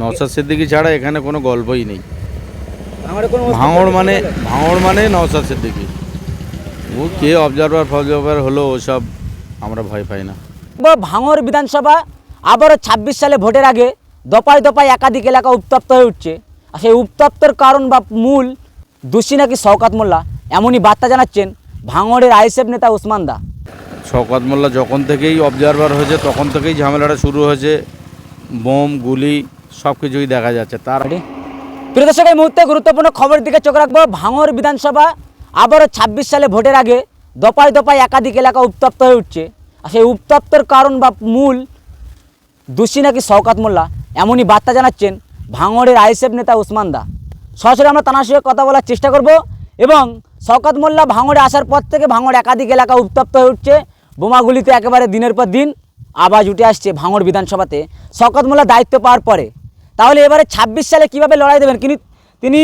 নওসাদ সিদ্দিকি ছাড়া এখানে কোনো গল্পই নেই। কোনো ভাঙড় মানে ভাঙড় মানে নওসাদ সিদ্দিকি। ও কে অবজারভার ফবজারভার হলো ওসব আমরা ভয় পাই না। বা ভাঙড় বিধানসভা আবারও ছাব্বিশ সালে ভোটের আগে দপায় দপায় একাধিক এলাকা উত্তপ্ত হয়ে উঠছে। আর সেই উত্তপ্তর কারণ বা মূল দোষী নাকি শওকাত মোল্লা এমনই বার্তা জানাচ্ছেন ভাঙড়ের আইএসএফ নেতা উসমান দা। শওকত মোল্লা যখন থেকেই অবজারভার হয়েছে তখন থেকেই ঝামেলাটা শুরু হয়েছে। বোম গুলি সব কিছুই দেখা যাচ্ছে। তার প্রিয় দর্শক, এই মুহূর্তে গুরুত্বপূর্ণ খবরের দিকে চোখ রাখব। ভাঙড় বিধানসভা আবারও ছাব্বিশ সালে ভোটের আগে দপায় দপায় একাধিক এলাকা উত্তপ্ত হয়ে উঠছে। আর সেই উত্তপ্তর কারণ বা মূল দোষী নাকি শওকাত মোল্লা, এমনই বার্তা জানাচ্ছেন ভাঙড়ের আইএসএফ নেতা উসমান দা। সরাসরি আমরা তানার সঙ্গে কথা বলার চেষ্টা করব এবং শওকাত মোল্লা ভাঙড়ে আসার পর থেকে ভাঙড় একাধিক এলাকা উত্তপ্ত হয়ে উঠছে। বোমাগুলিতে একেবারে দিনের পর দিন আওয়াজ উঠে আসছে ভাঙড় বিধানসভাতে। শওকাত মোল্লা দায়িত্ব পাওয়ার পরে তাহলে এবারে ছাব্বিশ সালে কীভাবে লড়াই দেবেন? কিন্তু তিনি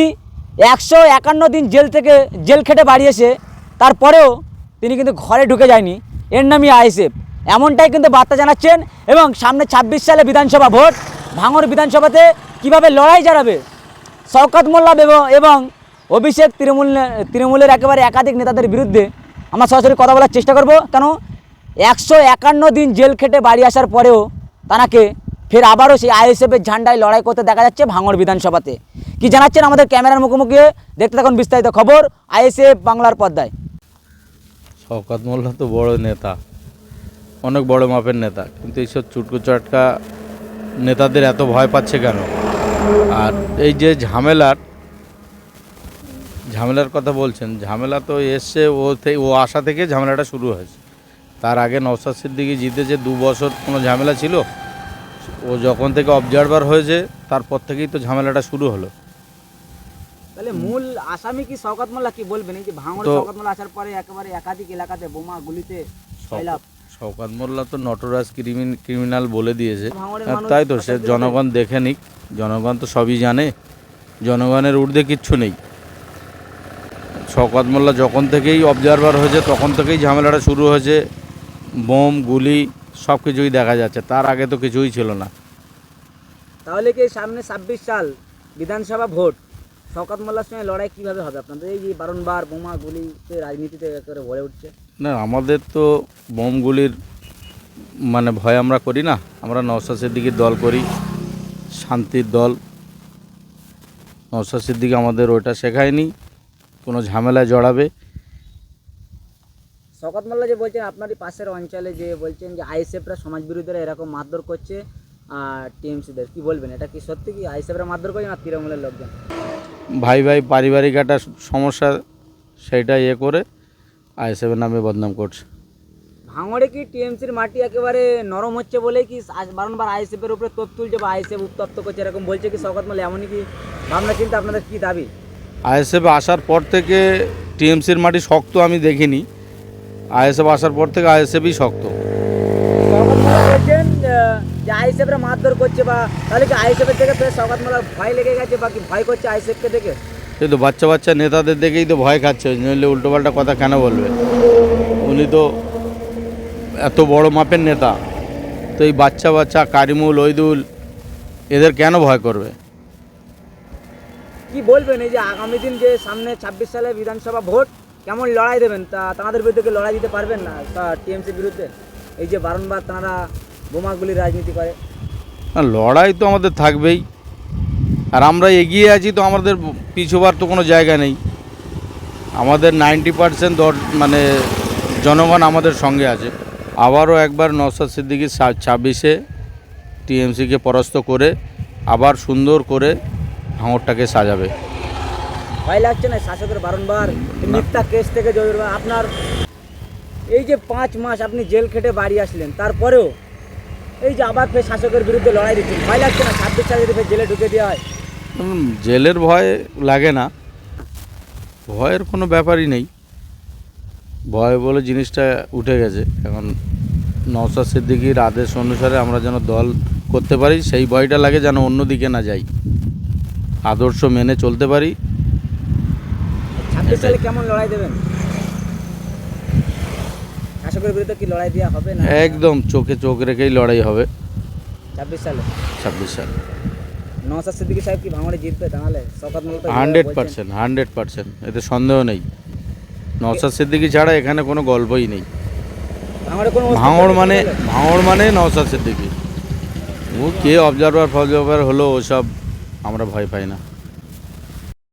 একশো একান্ন দিন জেল থেকে জেল খেটে বাড়িয়েছে তারপরেও তিনি কিন্তু ঘরে ঢুকে যায়নি। এর নামই আইএসএফ। এমনটাই কিন্তু বার্তা জানাচ্ছেন এবং সামনে ছাব্বিশ সালে বিধানসভা ভোট। ভাঙর বিধানসভাতে কীভাবে লড়াই জানাবে? শওকত মোল্লা এবং- অভিষেক তৃণমূল তৃণমূলের একেবারে একাধিক নেতাদের বিরুদ্ধে আমরা সরাসরি কথা বলার চেষ্টা করব। কেন? একশো একান্ন দিন জেল খেটে বাড়ি আসার পরেও তানাকে ফের আবারও সেই আইএসএফের ঝান্ডায় লড়াই করতে দেখা যাচ্ছে ভাঙড় বিধানসভাতে। কি জানাচ্ছেন আমাদের ক্যামেরার মুখোমুখি দেখতে থাকুন বিস্তারিত খবর আইএসএফ বাংলার পর্দায়। শওকত মোল্লা তো বড় নেতা, অনেক বড় মাপের নেতা, কিন্তু এইসব চুটকু চাটকা নেতাদের এত ভয় পাচ্ছে কেন? আর এই যে ঝামেলার ঝামেলার কথা বলছেন, ঝামেলা তো এসছে, ও ও আসা থেকে ঝামেলাটা শুরু হয়েছে। তার আগে নওসাদ সিদ্দিকি জিতেছে দু বছর কোনো ঝামেলা ছিল? ও যখন থেকে অবজারভার হয়েছে তারপর থেকেই তো ঝামেলাটা শুরু হলো। তাহলে মূল আসামি কি শওকত মোল্লা? কি বলবেন? এই যে ভাঙড়ে তো- শওকত মোল্লা আসার পরে একেবারে একাধিক এলাকাতে বোমা গুলিতে। শওকাত মোল্লা তো নটরাজ ক্রিমিনাল বলে দিয়েছে। ভাঙড়ের আর মানুষ তাই তো সে জনগণ দেখে নিক। জনগণ তো সবই জানে। জনগণের ঊর্ধ্বে কিচ্ছু নেই। শওকত মোল্লা যখন থেকেই অবজারভার হয়েছে তখন থেকেই ঝামেলাটা শুরু হয়েছে। বোম গুলি সব কিছুই দেখা যাচ্ছে তার আগে তো কিছুই ছিল না। তাহলে কি সামনে ছাব্বিশ সাল বিধানসভা ভোট? শওকত মোল্লার সঙ্গে লড়াই কীভাবে হবে আপনাদের? এই যে বারংবার বোমা গুলিতে রাজনীতিতে একেবারে ভরে উঠছে। না আমাদের তো বোমগুলির মানে ভয় আমরা করি না। আমরা নওসাদ দিকে দল করি শান্তির দল। নওসাদ দিকে আমাদের ওইটা শেখায়নি কোনো ঝামেলায় জড়াবে। শওকত মোল্লা যে বলছেন আপনারই পাশের অঞ্চলে যে বলছেন যে আইএসএফরা সমাজ বিরোধীরা এরকম মারধর করছে আর টিএমসিদের কি বলবেন? এটা কি সত্যি কি আইএসএফরা মারধর করছে না তৃণমূলের লোকজন? ভাই ভাই পারিবারিক একটা সমস্যা সেইটা ইয়ে করে আইএসএফের নামে বদনাম করছে। ভাঙড়ে কি টিএমসির মাটি একেবারে নরম হচ্ছে বলেই কি বারংবার আইএসএফ এর উপরে তোপ তুলছে বা আইএসএফ উত্তপ্ত করছে এরকম বলছে কি শওকত মোল্লা এমনই কি ভাবনা চিন্তা আপনাদের কি দাবি? আইএসএফ আসার পর থেকে টিএমসির মাটি শক্ত আমি দেখিনি। আইএসএফ আসার পর থেকে আইএসএফই শক্ত। যে আইএসএফরা মারধর করছে বা তাহলে কি থেকে ফের শওকত মোল্লার ভয় লেগে গেছে বা কি ভয় করছে আইএসএফকে দেখে? এই তো বাচ্চা বাচ্চা নেতাদের দেখেই তো ভয় খাচ্ছে নইলে উল্টোপাল্টা কথা কেন বলবে? উনি তো এত বড় মাপের নেতা তো এই বাচ্চা বাচ্চা কারিমুল ওইদুল এদের কেন ভয় করবে? কি বলবেন এই যে আগামী দিন যে সামনে ছাব্বিশ সালে বিধানসভা ভোট কেমন লড়াই দেবেন? তা তাদের বিরুদ্ধে লড়াই দিতে পারবেন না? তা টিএমসির বিরুদ্ধে? এই যে বারংবার তাঁরা বোমাগুলি রাজনীতি করে। লড়াই তো আমাদের থাকবেই। আর আমরা এগিয়ে আছি তো আমাদের পিছুবার তো কোনো জায়গা নেই। আমাদের নাইনটি পার্সেন্ট মানে জনগণ আমাদের সঙ্গে আছে। আবারও একবার নওসাদ সিদ্দিকি ছাব্বিশে টিএমসিকে পরাস্ত করে আবার সুন্দর করে ভাঙরটাকে সাজাবে। ভয় লাগছে না, শাসকের বারংবার মিথ্যা কেস থেকে আপনার এই যে পাঁচ মাস আপনি জেল খেটে বাড়ি আসলেন, তারপরেও এই যে আবার ফের শাসকের বিরুদ্ধে লড়াই দিচ্ছেন, ভয় লাগছে না, ছাব্বিশ সালে ফের জেলে ঢুকে দেওয়া হয়? জেলের ভয় লাগে না। ভয়ের কোনো ব্যাপারই নেই। ভয় বলে জিনিসটা উঠে গেছে। এখন নওসাদ সিদ্দিকির আদেশ অনুসারে আমরা যেন দল করতে পারি, সেই ভয়টা লাগে যেন অন্যদিকে না যাই। আদর্শ মেনে চলতে পারি। ছাব্বিশ কেমন লড়াই দেবেন? শাসকের বিরুদ্ধে কি লড়াই দেওয়া হবে না? একদম চোখে চোখ রেখেই লড়াই হবে। ছাব্বিশ সালে? ছাব্বিশ সাল। নওসাদ সিদ্দিকী সাহেব কি ভাঙড়ে জিতবে তাহলে? শওকত মোল্লা তো হান্ড্রেড। Percent hundred percent. এতে সন্দেহ নেই। নওসাদ সিদ্দিকি ছাড়া এখানে কোনো গল্পই নেই। ভাঙড়ে কোনো ভাঙড় মানে ভাঙড় মানে নওসাদ সিদ্দিকি। ও কে অবজারভার ফবজারভার হলো ওসব আমরা ভয় পাই না।